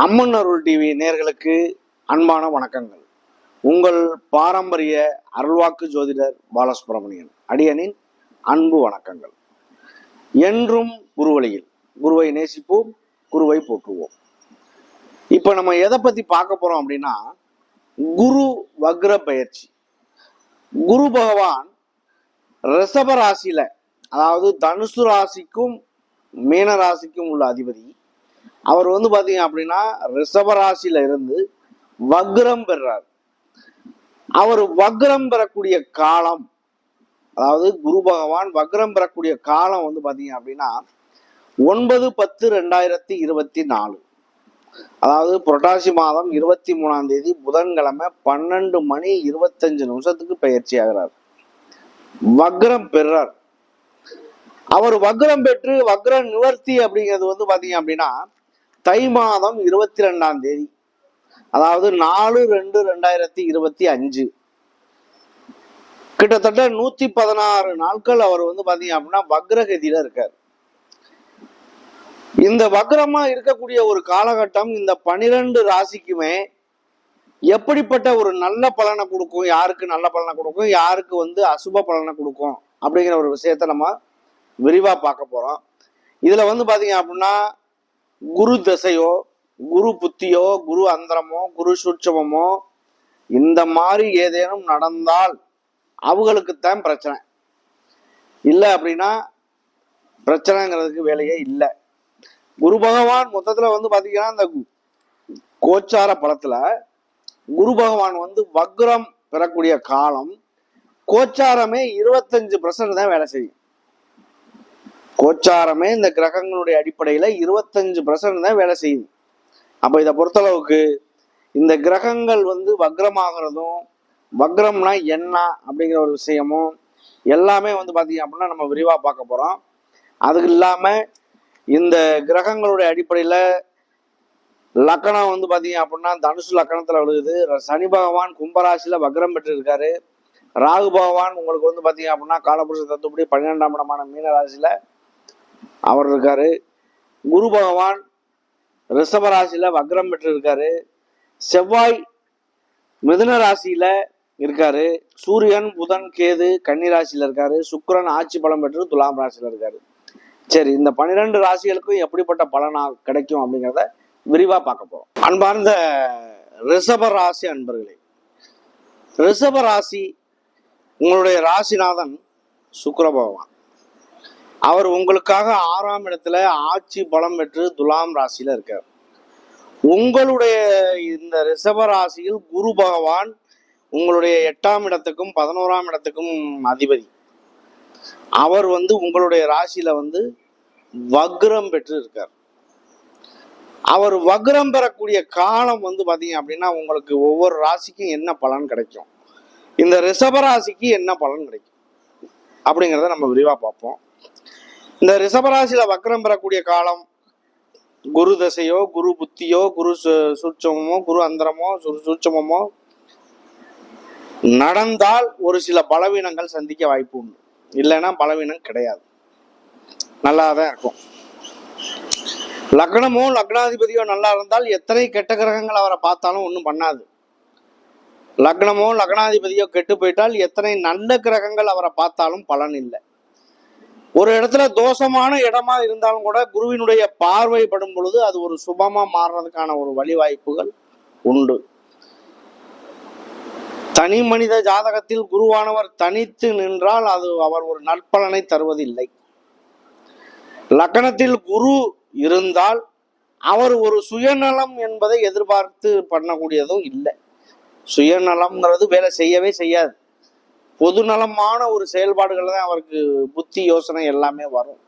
அம்மன் அருள் TV நேர்களுக்கு அன்பான வணக்கங்கள். உங்கள் பாரம்பரிய அருள்வாக்கு ஜோதிடர் பாலசுப்ரமணியன் அடியனின் அன்பு வணக்கங்கள். என்றும் குருவழியில் குருவை நேசிப்போம் குருவை போற்றுவோம். இப்போ நம்ம எதை பத்தி பார்க்க போறோம் அப்படின்னா குரு வக்ர பயிற்சி. குரு பகவான் ரிஷப ராசியில அதாவது தனுசு ராசிக்கும் மீன ராசிக்கும் உள்ள அதிபதி அவர் வந்து பாத்தீங்க அப்படின்னா ரிஷபராசியில இருந்து வக்ரம் பெறார். அவர் வக்ரம் பெறக்கூடிய காலம் அதாவது குரு பகவான் வக்ரம் பெறக்கூடிய காலம் வந்து பாத்தீங்க அப்படின்னா ஒன்பது பத்து ரெண்டாயிரத்தி இருபத்தி நாலு. அதாவது புரட்டாசி மாதம் இருபத்தி மூணாம் தேதி புதன்கிழமை பன்னெண்டு மணி இருபத்தஞ்சு நிமிஷத்துக்கு பயிற்சி ஆகிறார். வக்ரம் பெறார். அவர் வக்ரம் பெற்று வக்ர நிவர்த்தி அப்படிங்கிறது வந்து பாத்தீங்க அப்படின்னா தை மாதம் இருபத்தி ரெண்டாம் தேதி. அதாவது நாலு ரெண்டு ரெண்டாயிரத்தி இருபத்தி அஞ்சு. கிட்டத்தட்ட நூத்தி பதினாறு நாட்கள் அவர் வந்து பாத்தீங்க அப்படின்னா வக்ரகதியில இருக்கார். இந்த வக்ரமா இருக்கக்கூடிய ஒரு காலகட்டம் இந்த பனிரெண்டு ராசிக்குமே எப்படிப்பட்ட ஒரு நல்ல பலனை கொடுக்கும் யாருக்கு நல்ல பலனை கொடுக்கும் யாருக்கு வந்து அசுப பலனை கொடுக்கும் அப்படிங்கிற ஒரு விஷயத்த நம்ம விரிவா பார்க்க போறோம். இதுல வந்து பாத்தீங்க அப்படின்னா குரு தசையோ குரு புத்தியோ குரு அந்தரமோ குரு சூட்சமோ இந்த மாதிரி ஏதேனும் நடந்தால் அவங்களுக்குத்தான் பிரச்சனை. இல்லை அப்படின்னா பிரச்சனைங்கிறதுக்கு வேலையே இல்லை. குரு பகவான் மொத்தத்தில் வந்து பார்த்தீங்கன்னா இந்த கோச்சார படத்தில் குரு பகவான் வந்து வக்ரம் பெறக்கூடிய காலம் கோச்சாரமே இருபத்தஞ்சு பர்சன்ட் தான் வேலை செய்யும். கோச்சாரமே இந்த கிரகங்களுடைய அடிப்படையில் இருபத்தஞ்சு பர்சன்ட் தான் வேலை செய்யுது. அப்போ இதை பொறுத்தளவுக்கு இந்த கிரகங்கள் வந்து வக்ரமாகிறதும் வக்ரம்னா என்ன அப்படிங்கிற ஒரு விஷயமும் எல்லாமே வந்து பார்த்தீங்க அப்படின்னா நம்ம விரிவாக பார்க்க போகிறோம் அதுக்கு இல்லாமல் இந்த கிரகங்களுடைய அடிப்படையில் லக்கணம் வந்து பார்த்தீங்க அப்படின்னா தனுசு லக்கணத்தில் விழுகுது சனி பகவான் கும்பராசியில் வக்ரம் பெற்றிருக்காரு. ராகு பகவான் உங்களுக்கு வந்து பார்த்தீங்க அப்படின்னா காலபுருஷ தத்துப்படி பன்னிரெண்டாம் இடமான மீன ராசியில அவர் இருக்காரு. குரு பகவான் ரிஷபராசியில வக்ரம் பெற்று இருக்காரு செவ்வாய் மிதுன ராசியில இருக்காரு. சூரியன் புதன் கேது கன்னி ராசியில் இருக்காரு. சுக்கரன் ஆட்சி பலம் பெற்று துலாம் ராசியில இருக்காரு. சரி இந்த பன்னிரெண்டு ராசிகளுக்கும் எப்படிப்பட்ட பலனா கிடைக்கும் அப்படிங்கிறத விரிவா பார்க்க போறோம். அன்பார்ந்த ரிஷப ராசி அன்பர்களே ரிஷப ராசி உங்களுடைய ராசிநாதன் சுக்கர பகவான். அவர் உங்களுக்காக ஆறாம் இடத்துல ஆட்சி பலம் பெற்று துலாம் ராசியில இருக்கார். உங்களுடைய இந்த ரிஷப ராசியில் குரு பகவான் உங்களுடைய எட்டாம் இடத்துக்கும் பதினோராம் இடத்துக்கும் அதிபதி. அவர் வந்து உங்களுடைய ராசியில வந்து வக்ரம் பெற்று இருக்கார். அவர் வக்ரம் பெறக்கூடிய காலம் வந்து பாத்தீங்க அப்படின்னா உங்களுக்கு ஒவ்வொரு ராசிக்கும் என்ன பலன் கிடைக்கும்? இந்த ரிஷப ராசிக்கு என்ன பலன் கிடைக்கும்? அப்படிங்கிறத நம்ம விரிவா பார்ப்போம். இந்த ரிஷபராசியில வக்ரம் பெறக்கூடிய காலம் குரு தசையோ குரு புத்தியோ குரு சு- சூட்சமமோ குரு அந்தரமோ சு- சூட்சமமோ நடந்தால் ஒரு சில பலவீனங்கள் சந்திக்க வாய்ப்பு உண்டு. இல்லைன்னா பலவீனம் கிடையாது. நல்லா தான் இருக்கும். லக்னமோ லக்னாதிபதியோ நல்லா இருந்தால் எத்தனை கெட்ட கிரகங்கள் அவரை பார்த்தாலும் ஒன்றும் பண்ணாது. லக்னமோ லக்னாதிபதியோ கெட்டு போயிட்டால் எத்தனை நல்ல கிரகங்கள் அவரை பார்த்தாலும் பலன் இல்லை. ஒரு இடத்துல தோஷமான இடமா இருந்தாலும் கூட குருவினுடைய பார்வைப்படும் பொழுது அது ஒரு சுபமா மாறுறதுக்கான ஒரு வழிவாய்ப்புகள் உண்டு. தனி மனித ஜாதகத்தில் குருவானவர் தனித்து நின்றால் அது அவர் ஒரு நற்பலனை தருவதில்லை. லக்கணத்தில் குரு இருந்தால் அவர் ஒரு சுயநலம் என்பதை எதிர்பார்த்து பண்ணக்கூடியதும் இல்லை. சுயநலம்ங்கிறது வேலை செய்யவே செய்யாது. பொதுநலமான ஒரு செயல்பாடுகள் தான் அவருக்கு புத்தி யோசனை எல்லாமே வரும்.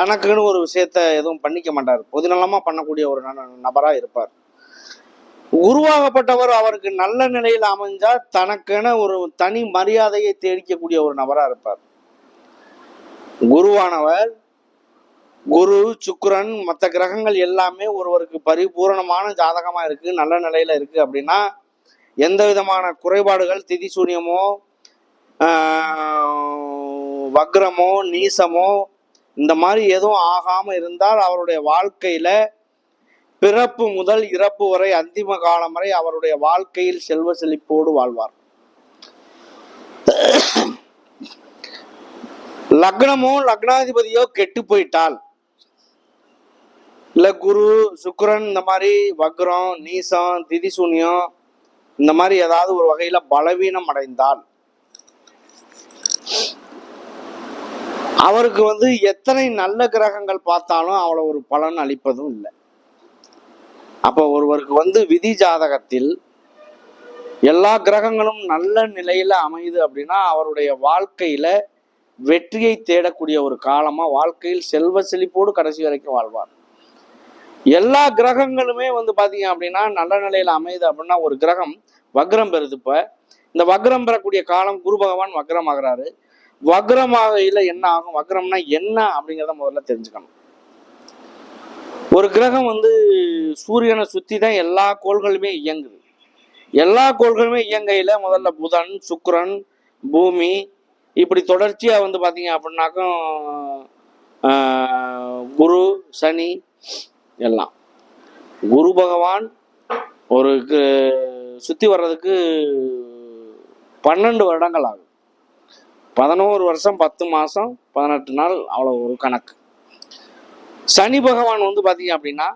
தனக்குன்னு ஒரு விஷயத்த எதுவும் பண்ணிக்க மாட்டார். பொதுநலமா பண்ணக்கூடிய ஒரு ந- நபரா இருப்பார். உருவாகப்பட்டவர் அவருக்கு நல்ல நிலையில் அமைஞ்சா தனக்கென ஒரு தனி மரியாதையை தேடிக்கக்கூடிய ஒரு நபரா இருப்பார். குருவானவர் குரு சுக்கரன் மற்ற கிரகங்கள் எல்லாமே ஒருவருக்கு பரிபூரணமான ஜாதகமா இருக்கு நல்ல நிலையில இருக்கு அப்படின்னா எந்த விதமான குறைபாடுகள் திதி சூரியமோ வக்ரமோ நீசமோ இந்த மாதிரி எதுவும் ஆகாமல் இருந்தால் அவருடைய வாழ்க்கையில் பிறப்பு முதல் இறப்பு வரை அந்திம காலம் வரை அவருடைய வாழ்க்கையில் செல்வ செழிப்போடு வாழ்வார். லக்னமோ லக்னாதிபதியோ கெட்டு போயிட்டால் இல்லை குரு சுக்கரன் இந்த மாதிரி வக்ரம் நீசம் திதிசூன்யம் இந்த மாதிரி ஏதாவது ஒரு வகையில் பலவீனம் அடைந்தால் அவருக்கு வந்து எத்தனை நல்ல கிரகங்கள் பார்த்தாலும் அவ்வளவு ஒரு பலன் அளிப்பதும் இல்லை. அப்போ ஒருவருக்கு வந்து விதி ஜாதகத்தில் எல்லா கிரகங்களும் நல்ல நிலையில அமையுது அப்படின்னா அவருடைய வாழ்க்கையில வெற்றியை தேடக்கூடிய ஒரு காலமா வாழ்க்கையில் செல்வ செழிப்போடு கடைசி வரைக்கும் வாழ்வார். எல்லா கிரகங்களுமே வந்து பாத்தீங்க அப்படின்னா நல்ல நிலையில அமையுது அப்படின்னா ஒரு கிரகம் வக்ரம் பெறுது இப்போ. இந்த வக்ரம் பெறக்கூடிய காலம் குரு பகவான் வக்ரம் ஆகுறாரு வக்ரமாகையில என்ன ஆகும்? வக்ரம்னா என்ன அப்படிங்கிறத முதல்ல தெரிஞ்சுக்கணும். ஒரு கிரகம் வந்து சூரியனை சுத்தி தான் எல்லா கோள்களுமே இயங்குது. எல்லா கோள்களுமே இயங்கையில முதல்ல புதன் சுக்கரன் பூமி இப்படி தொடர்ச்சியா வந்து பாத்தீங்க அப்படின்னாக்கும் ஆஹ், குரு சனி எல்லாம். குரு பகவான் ஒரு கு- சுத்தி வர்றதுக்கு பன்னெண்டு வருடங்கள் ஆகும் பதினோரு வருஷம் பத்து மாதம் பதினெட்டு நாள் அவ்வளோ ஒரு கணக்கு. சனி பகவான் வந்து பார்த்தீங்க அப்படின்னா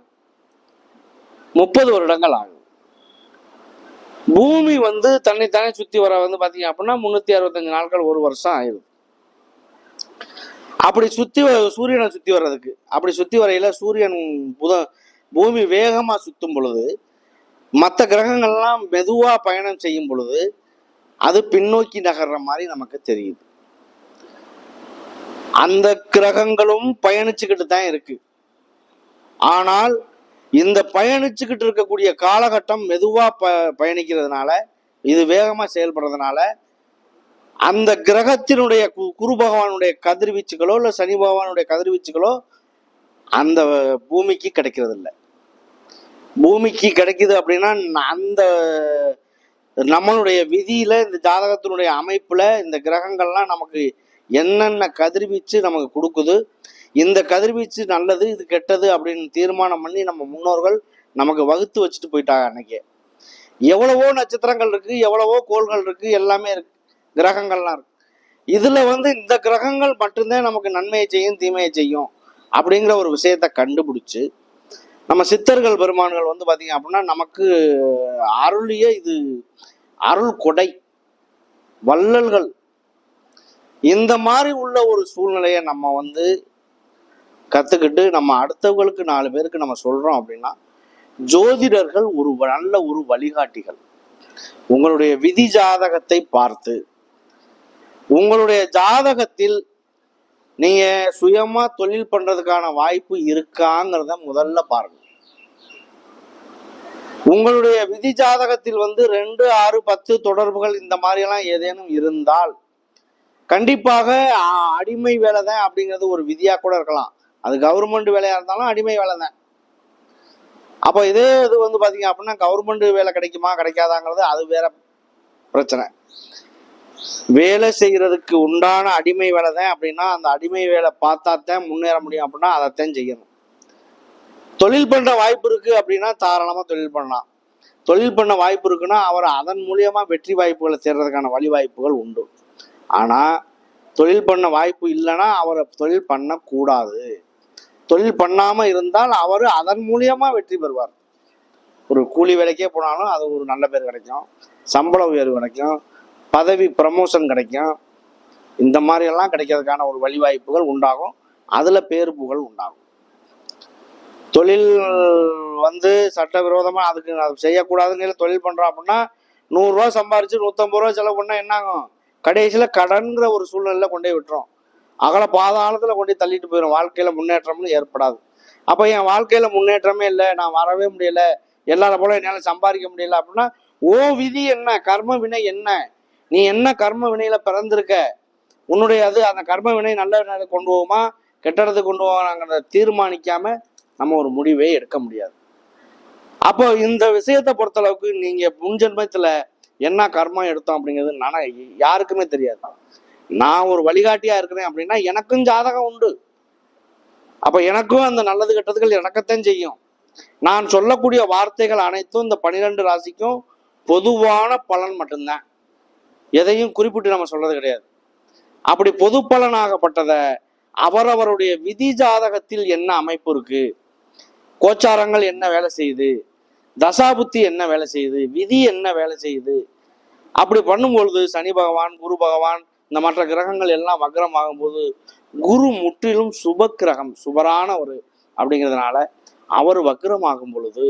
முப்பது வருடங்கள் ஆகும் பூமி வந்து தன்னைத்தானே சுற்றி வர வந்து பார்த்தீங்க அப்படின்னா முந்நூற்றி அறுபத்தஞ்சு நாட்கள் ஒரு வருஷம் ஆயிடுது அப்படி சுற்றி வ- சூரியனை சுற்றி வர்றதுக்கு அப்படி சுற்றி வரையில சூரியன் புத பூமி வேகமாக சுற்றும் பொழுது மற்ற கிரகங்கள்லாம் மெதுவாக பயணம் செய்யும் பொழுது அது பின்னோக்கி நகர்ற மாதிரி நமக்கு தெரியுது. அந்த கிரகங்களும் பயணிச்சுக்கிட்டு தான் இருக்கு. ஆனால் இந்த பயணிச்சுக்கிட்டு இருக்கக்கூடிய காலகட்டம் மெதுவா ப பயணிக்கிறதுனால இது வேகமா செயல்படுறதுனால அந்த கிரகத்தினுடைய கு- குரு பகவானுடைய கதிர்வீச்சுகளோ இல்ல சனி பகவானுடைய கதிர்வீச்சுகளோ அந்த பூமிக்கு கிடைக்கிறது இல்லை பூமிக்கு கிடைக்குது அப்படின்னா அந்த நம்மளுடைய விதியில இந்த ஜாதகத்தினுடைய அமைப்புல இந்த கிரகங்கள்லாம் நமக்கு என்னென்ன கதிர்வீச்சு நமக்கு கொடுக்குது இந்த கதிர்வீச்சு நல்லது இது கெட்டது அப்படின்னு தீர்மானம் பண்ணி நம்ம முன்னோர்கள் நமக்கு வகுத்து வச்சுட்டு போயிட்டாங்க அன்னைக்கு. எவ்வளவோ நட்சத்திரங்கள் இருக்கு எவ்வளவோ கோள்கள் இருக்கு எல்லாமே இருக்கு கிரகங்கள்லாம் இருக்கு. இதுல வந்து இந்த கிரகங்கள் மட்டும்தான் நமக்கு நன்மையை செய்யும் தீமையை செய்யும் அப்படிங்கிற ஒரு விஷயத்த கண்டுபிடிச்சு நம்ம சித்தர்கள் பெருமான்கள் வந்து பார்த்தீங்க அப்படின்னா நமக்கு அருளிய இது அருள் கொடை வள்ளல்கள். இந்த மாதிரி உள்ள ஒரு சூழ்நிலையை நம்ம வந்து கற்றுக்கிட்டு நம்ம அடுத்தவங்களுக்கு நாலு பேருக்கு நம்ம சொல்கிறோம் அப்படின்னா ஜோதிடர்கள் ஒரு நல்ல ஒரு வழிகாட்டிகள். உங்களுடைய விதி ஜாதகத்தை பார்த்து உங்களுடைய ஜாதகத்தில் நீங்க சுயமா தொழில் பண்றதுக்கான வாய்ப்பு இருக்காங்கிறத முதல்ல பாருங்க. உங்களுடைய விதி ஜாதகத்தில் வந்து ரெண்டு ஆறு பத்து தொடர்புகள் இந்த மாதிரியெல்லாம் ஏதேனும் இருந்தால் கண்டிப்பாக அடிமை வேலை தான் அப்படிங்கிறது ஒரு விதியா கூட இருக்கலாம். அது கவர்மெண்ட் வேலையா இருந்தாலும் அடிமை வேலை தான். அப்போ இதே இது வந்து பார்த்தீங்க அப்படின்னா கவர்மெண்ட் வேலை கிடைக்குமா கிடைக்காதாங்கிறது அது வேற பிரச்சனை. வேலை செய்யறதுக்கு உண்டான அடிமை வேலை தான் அப்படின்னா அந்த அடிமை வேலை பார்த்தா தான் முன்னேற முடியும் அப்படின்னா அதைத்தான் செய்யணும். தொழில் பண்ணுற வாய்ப்பு இருக்கு அப்படின்னா தாராளமா தொழில் பண்ணலாம். தொழில் பண்ண வாய்ப்பு இருக்குன்னா அவர் அதன் மூலியமாக வெற்றி வாய்ப்புகளை தேடுறதுக்கான வழி வாய்ப்புகள் உண்டு. ஆனா தொழில் பண்ண வாய்ப்பு இல்லைன்னா அவரை தொழில் பண்ணக்கூடாது. தொழில் பண்ணாமல் இருந்தால் அவர் அதன் மூலியமா வெற்றி பெறுவார். ஒரு கூலி வேலைக்கே போனாலும் அது ஒரு நல்ல பேர் கிடைக்கும். சம்பள உயர்வு கிடைக்கும். பதவி ப்ரமோஷன் கிடைக்கும். இந்த மாதிரி எல்லாம் கிடைக்கிறதுக்கான ஒரு வழி வாய்ப்புகள் உண்டாகும். அதில் பேரு புகழ் உண்டாகும். தொழில் வந்து சட்டவிரோதமாக அதுக்கு அது செய்யக்கூடாதுன்னு தொழில் பண்ணுறோம் அப்படின்னா நூறுரூவா சம்பாரிச்சு நூற்றம்பது ரூபா செலவு பண்ணால் என்னாகும் கடைசியில் கடன்கிற ஒரு சூழ்நிலையில் கொண்டு போய் விட்டுரும். அகல பாதாளத்தில் கொண்டு தள்ளிட்டு போயிடும் வாழ்க்கையில் முன்னேற்றம்னு ஏற்படாது. அப்போ என் வாழ்க்கையில் முன்னேற்றமே இல்லை. நான் வரவே முடியலை. எல்லாரும் போல என்னால் சம்பாதிக்க முடியல அப்படின்னா ஓ விதி என்ன? கர்ம வினை என்ன? நீ என்ன கர்ம வினையில பிறந்திருக்க? உன்னுடைய அது அந்த கர்ம வினை நல்ல நிலை கொண்டு போவோமா கெட்டடத்துக்கு கொண்டு போவாங்கிறத தீர்மானிக்காம நம்ம ஒரு முடிவே எடுக்க முடியாது. அப்போ இந்த விஷயத்தை பொறுத்தளவுக்கு நீங்க முன்ஜென்மத்துல என்ன கர்மம் எடுத்தோம் அப்படிங்கிறது நானா யாருக்குமே தெரியாது. நான் ஒரு வழிகாட்டியா இருக்கிறேன் அப்படின்னா எனக்கும் ஜாதகம் உண்டு. அப்ப எனக்கும் அந்த நல்லது கெட்டதுகள் எனக்குத்தான் செய்யும். நான் சொல்லக்கூடிய வார்த்தைகள் அனைத்தும் இந்த பனிரெண்டு ராசிக்கும் பொதுவான பலன் மட்டும்தான். எதையும் குறிப்பிட்டு நம்ம சொல்றது கிடையாது. அப்படி பொது பலனாகப்பட்டதை அவரவருடைய விதி ஜாதகத்தில் என்ன அமைப்பு இருக்கு? கோச்சாரங்கள் என்ன வேலை செய்யுது? தசாபுத்தி என்ன வேலை செய்யுது? விதி என்ன வேலை செய்யுது? அப்படி பண்ணும்பொழுது சனி பகவான் குரு பகவான் இந்த மற்ற கிரகங்கள் எல்லாம் வக்ரம் ஆகும்போது குரு முற்றிலும் சுப கிரகம் சுபரான ஒரு அப்படிங்கிறதுனால அவர் வக்ரம் ஆகும் பொழுது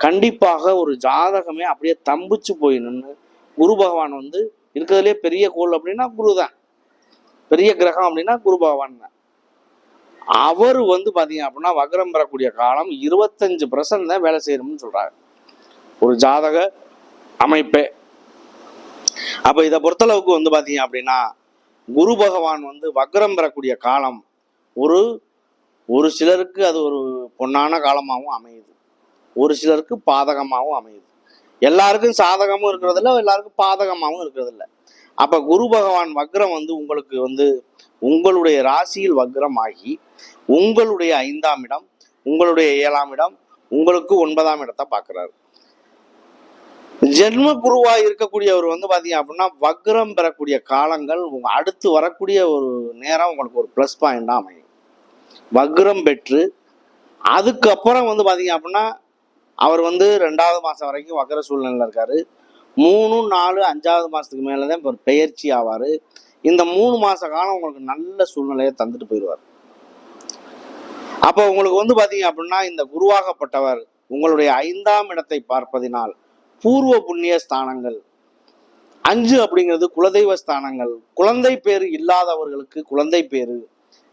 கண்டிப்பாக ஒரு ஜாதகமே அப்படியே தம்பிச்சு போய் நின்று குரு பகவான் வந்து இருக்கிறதுலே பெரிய கோள் அப்படின்னா குரு தான் பெரிய கிரகம் அப்படின்னா குரு பகவான். தான் அவர் வந்து பார்த்தீங்க அப்படின்னா வக்ரம் பெறக்கூடிய காலம் இருபத்தஞ்சு பர்சன்ட் தான் வேலை செய்யணும்னு சொல்கிறாங்க ஒரு ஜாதக அமைப்பே. அப்போ இதை பொறுத்தளவுக்கு வந்து பார்த்தீங்க அப்படின்னா குரு பகவான் வந்து வக்ரம் பெறக்கூடிய காலம் ஒரு ஒரு சிலருக்கு அது ஒரு பொன்னான காலமாகவும் அமையுது. ஒரு சிலருக்கு பாதகமாகவும் அமையுது. எல்லாருக்கும் சாதகமும் இருக்கிறதில்ல எல்லாருக்கும் பாதகமாகவும் இருக்கிறதில்ல. அப்போ குரு பகவான் வக்ரம் வந்து உங்களுக்கு வந்து உங்களுடைய ராசியில் வக்ரம் ஆகி உங்களுடைய ஐந்தாம் இடம் உங்களுடைய ஏழாம் இடம் உங்களுக்கு ஒன்பதாம் இடத்தை பார்க்குறாரு. ஜென்ம குருவாக இருக்கக்கூடியவர் வந்து பார்த்தீங்க அப்படின்னா வக்ரம் பெறக்கூடிய காலங்கள் உங்கள் அடுத்து வரக்கூடிய ஒரு நேரம் உங்களுக்கு ஒரு ப்ளஸ் பாயிண்டாக அமையும். வக்ரம் பெற்று அதுக்கப்புறம் வந்து பார்த்தீங்க அப்படின்னா அவர் வந்து ரெண்டாவது மாதம் வரைக்கும் வக்கிற சூழ்நிலையில் இருக்காரு. மூணு நாலு அஞ்சாவது மாதத்துக்கு மேலே தான் இப்போ பெயர்ச்சி ஆவார். இந்த மூணு மாத காலம் உங்களுக்கு நல்ல சூழ்நிலையை தந்துட்டு போயிடுவார். அப்போ உங்களுக்கு வந்து பார்த்தீங்க அப்படின்னா இந்த குருவாகப்பட்டவர் உங்களுடைய ஐந்தாம் இடத்தை பார்ப்பதினால் பூர்வ புண்ணிய ஸ்தானங்கள் அஞ்சு அப்படிங்கிறது குலதெய்வ ஸ்தானங்கள் குழந்தை பேர் இல்லாதவர்களுக்கு குழந்தை பேரு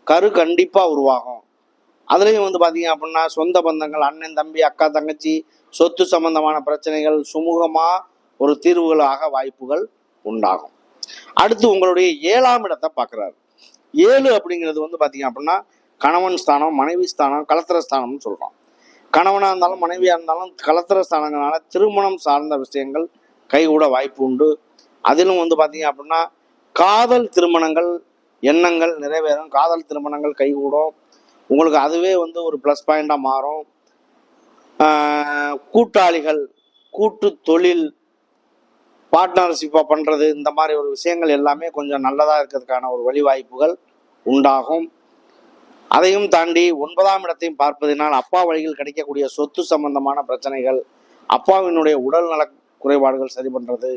கரு கண்டிப்பாக உருவாகும். அதுலேயும் வந்து பார்த்தீங்க அப்படின்னா சொந்த பந்தங்கள் அண்ணன் தம்பி அக்கா தங்கச்சி சொத்து சம்பந்தமான பிரச்சனைகள் சுமூகமாக ஒரு தீர்வுகளாக வாய்ப்புகள் உண்டாகும். அடுத்து உங்களுடைய ஏழாம் இடத்தை பார்க்குறாரு ஏழு அப்படிங்கிறது வந்து பார்த்தீங்க அப்படின்னா கணவன் ஸ்தானம் மனைவி ஸ்தானம் கலத்திர ஸ்தானம்னு சொல்கிறோம் கணவனாக இருந்தாலும் மனைவியாக இருந்தாலும் கலத்திர ஸ்தானங்களால திருமணம் சார்ந்த விஷயங்கள் கைகூட வாய்ப்பு உண்டு. அதிலும் வந்து பார்த்தீங்க அப்படின்னா காதல் திருமணங்கள் எண்ணங்கள் நிறைவேறும். காதல் திருமணங்கள் கைகூடும். உங்களுக்கு அதுவே வந்து ஒரு ப்ளஸ் பாயிண்டாக மாறும். கூட்டாளிகள் கூட்டு தொழில் பார்ட்னர்ஷிப்பாக பண்ணுறது இந்த மாதிரி ஒரு விஷயங்கள் எல்லாமே கொஞ்சம் நல்லதாக இருக்கிறதுக்கான ஒரு வழிவாய்ப்புகள் உண்டாகும். அதையும் தாண்டி ஒன்பதாம் இடத்தையும் பார்ப்பதினால் அப்பா வழியில் கிடைக்கக்கூடிய சொத்து சம்பந்தமான பிரச்சனைகள் அப்பாவினுடைய உடல் நல குறைபாடுகள் சரி பண்ணுறது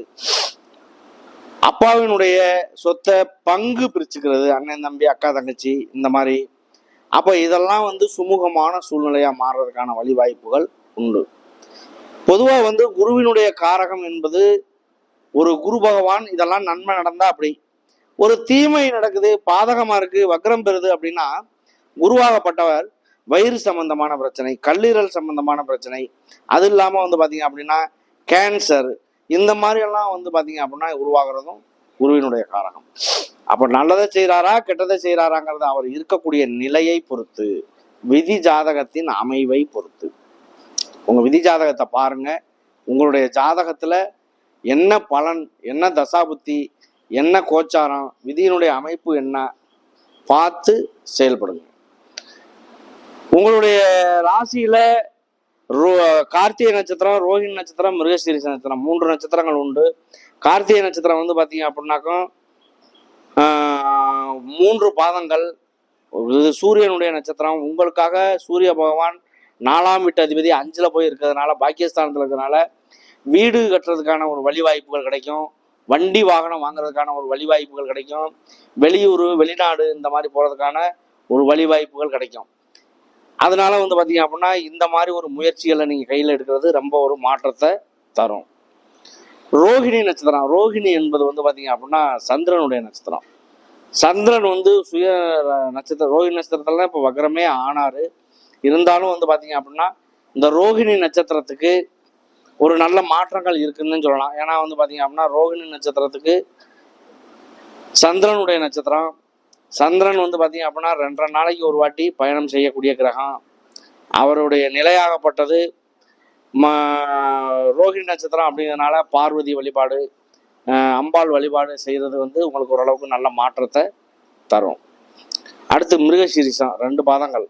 அப்பாவினுடைய சொத்தை பங்கு பிரிச்சுக்கிறது அண்ணன் தம்பி அக்கா தங்கச்சி இந்த மாதிரி அப்போ இதெல்லாம் வந்து சுமூகமான சூழ்நிலையாக மாறுறதுக்கான வழிவாய்ப்புகள் உண்டு. பொதுவாக வந்து குருவினுடைய காரகம் என்பது ஒரு குரு பகவான் இதெல்லாம் நன்மை நடந்தா அப்படி. ஒரு தீமை நடக்குது பாதகமாக இருக்கு வக்ரம் பெறுது அப்படின்னா குருவாகப்பட்டவர் வயிறு சம்பந்தமான பிரச்சனை கல்லீரல் சம்பந்தமான பிரச்சனை. அது இல்லாமல் வந்து பார்த்தீங்க அப்படின்னா கேன்சர் இந்த மாதிரி எல்லாம் வந்து பார்த்தீங்க அப்படின்னா உருவாகிறதும் குருவினுடைய காரகம். அப்ப நல்லதை செய்கிறாரா கெட்டதை செய்கிறாராங்கிறது அவர் இருக்கக்கூடிய நிலையை பொறுத்து விதி ஜாதகத்தின் அமைவை பொறுத்து. உங்க விதி ஜாதகத்தை பாருங்க. உங்களுடைய ஜாதகத்துல என்ன பலன் என்ன தசாபுத்தி என்ன கோச்சாரம் விதியினுடைய அமைப்பு என்ன பார்த்து செயல்படுங்க. உங்களுடைய ராசியில ரோ கார்த்திகை நட்சத்திரம் ரோஹிணி நட்சத்திரம் மிருகசீரிச நட்சத்திரம் மூன்று நட்சத்திரங்கள் உண்டு. கார்த்திகை நட்சத்திரம் வந்து பார்த்தீங்க அப்படின்னாக்கும் மூன்று பாதங்கள். இது சூரியனுடைய நட்சத்திரம். உங்களுக்காக சூரிய பகவான் நாலாம் வீட்டு அதிபதி அஞ்சில் போய் இருக்கிறதுனால பாக்கியஸ்தானத்தில் இருக்கிறதுனால வீடு கட்டுறதுக்கான ஒரு வழிவாய்ப்புகள் கிடைக்கும். வண்டி வாகனம் வாங்குறதுக்கான ஒரு வழிவாய்ப்புகள் கிடைக்கும். வெளியூர் வெளிநாடு இந்த மாதிரி போகிறதுக்கான ஒரு வழிவாய்ப்புகள் கிடைக்கும். அதனால வந்து பார்த்தீங்க அப்படின்னா இந்த மாதிரி ஒரு முயற்சிகளை நீங்கள் கையில் எடுக்கிறது ரொம்ப ஒரு மாற்றத்தை தரும். ரோகிணி நட்சத்திரம். ரோகிணி என்பது வந்து பார்த்தீங்க அப்படின்னா சந்திரனுடைய நட்சத்திரம். சந்திரன் வந்து சுய நட்சத்திரம் ரோகிணி நட்சத்திரத்துல இப்போ வக்ரமே ஆனாரு. இருந்தாலும் வந்து பார்த்தீங்க அப்படின்னா இந்த ரோகிணி நட்சத்திரத்துக்கு ஒரு நல்ல மாற்றங்கள் இருக்குதுன்னு சொல்லலாம். ஏன்னா வந்து பார்த்தீங்க அப்படின்னா ரோகிணி நட்சத்திரத்துக்கு சந்திரனுடைய நட்சத்திரம். சந்திரன் வந்து பார்த்தீங்க அப்படின்னா ரெண்டரை நாளைக்கு ஒரு வாட்டி பயணம் செய்யக்கூடிய கிரகம். அவருடைய நிலையாகப்பட்டது. ரோஹிணி ரோகிணி நட்சத்திரம் அப்படிங்கிறதுனால பார்வதி வழிபாடு அம்பாள் வழிபாடு செய்கிறது வந்து உங்களுக்கு ஓரளவுக்கு நல்ல மாற்றத்தை தரும். அடுத்து மிருகசீரிசம் ரெண்டு பாதங்கள்.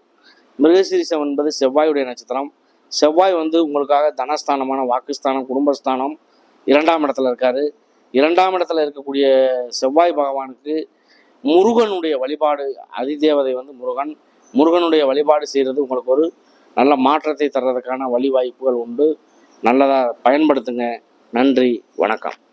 மிருகசீரிசம் என்பது செவ்வாயுடைய நட்சத்திரம். செவ்வாய் வந்து உங்களுக்காக தனஸ்தானமான வாக்குஸ்தானம் குடும்பஸ்தானம் இரண்டாம் இடத்துல இருக்காரு. இரண்டாம் இடத்துல இருக்கக்கூடிய செவ்வாய் பகவானுக்கு முருகனுடைய வழிபாடு அதிதேவதை வந்து முருகன் முருகனுடைய வழிபாடு செய்கிறது உங்களுக்கு ஒரு நல்ல மாற்றத்தை தர்றதுக்கான வழிவாய்ப்புகள் உண்டு. நல்லதாக பயன்படுத்துங்க. நன்றி. வணக்கம்.